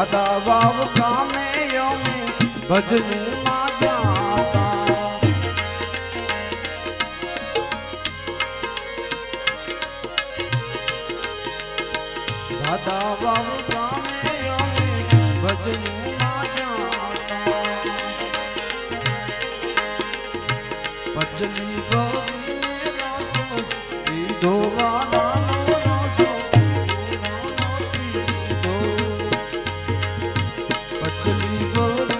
દાદા વાવ કામે યમે ભજની માં જાતા દાદા વાવ કામે ભજનું પચની ગોવિંદે વાલાનો પચની ગોવિંદે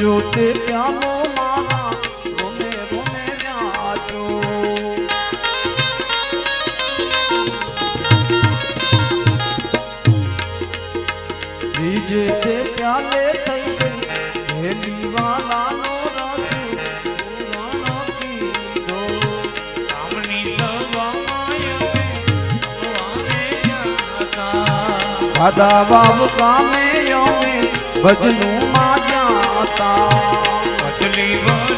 પ્યાલો મારા રોમે રોમે રાતો બીજે થઈ ગઈ અમે જાતા દાદા બાબુ ભજનું માં વર